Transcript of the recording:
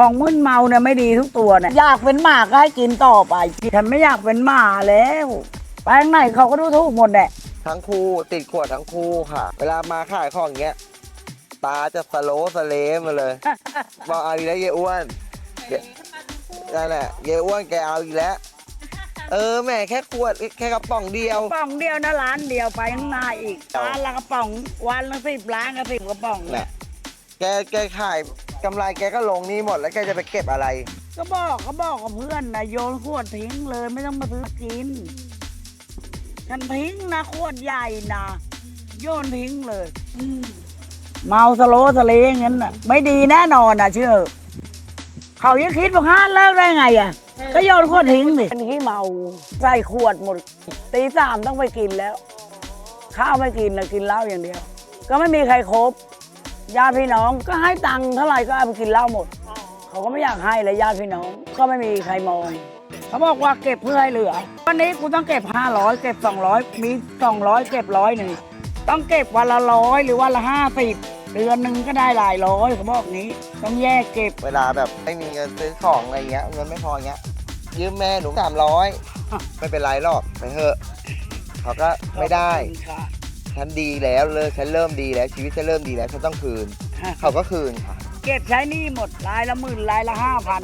ของมึนเมาเนี่ยไม่ดีทุกตัวเนี่ยอยากเป็นหมาก็ให้กินต่อไป ฉันไม่อยากเป็นหมาแล้วไปข้างไหนเขาก็ดูถูกหมดแหละทั้งคู่ติดขวดทั้งคู่ค่ะ เวลามาขายของอย่างเงี้ยตาจะสโลว์สเลมาเลยบอกเอาอีกแล้วเยอ้วนเยนั่นแหละเยอ้วนแกเอาอีกแล้ว เออแม่แค่ขวดแค่กระป๋องเดียว กระป๋องเดียวนะร้านเดียวไปข้างหน้าอีกเอาร้านละกระป๋องวันละสิบล้านก็สิบกระป๋องแหละแกแกขาย กำไรแกก็ลงนี่หมดแล้วแกจะไปเก็บอะไร ก็บอกก็บอกกับเพื่อนนะโยนขวดทิ้งเลยไม่ต้องมาซื้อกิน ฉันทิ้งนะขวดใหญ่นะโยนทิ้งเลยอืมเมาสโลว์สเลอย่างนั้นน่ะ ไม่ดีแน่นอนนะเชื่อ เขายังคิดว่าห้านเลิกได้ไงอะ ก็โยนขวดทิ้งสิเป็นขี้เมาใส่ขวดหมดตีสามต้องไปกินแล้ว ข้าวไม่กินนะกินเหล้าอย่างเดียว ก็ไม่มีใครครบ ญาติพี่น้องก็ให้ตังค์เท่าไหร่ก็เอาไปกินเหล้าหมด เขาก็ไม่อยากให้เลยญาติพี่น้อง ก็ไม่มีใครมอง เขาบอกว่าเก็บเพื่อให้เหลือ วันนี้กูต้องเก็บ 500 เก็บ 200 มี 200 เก็บร้อยหนึ่งต้องเก็บวันละร้อยหรือวันละห้าสิบเดือนหนึ่งก็ได้หลายร้อยเขาบอกงี้ ต้องแยกเก็บ เวลาแบบไม่มีเงินซื้อของอะไรเงี้ยเงินไม่พอเงี้ยยืมแม่หนูสามร้อยอะไม่เป็นไรหรอกไปเถอะเขาก็ไม่ได้ค่ะ ฉันดีแล้วเลยฉันเริ่มดีแล้วชีวิตฉันเริ่มดีแล้วฉันต้องคืน เขาก็คืนค่ะ เก็บใช้หนี่หมดรายละหมื่นรายละห้าพัน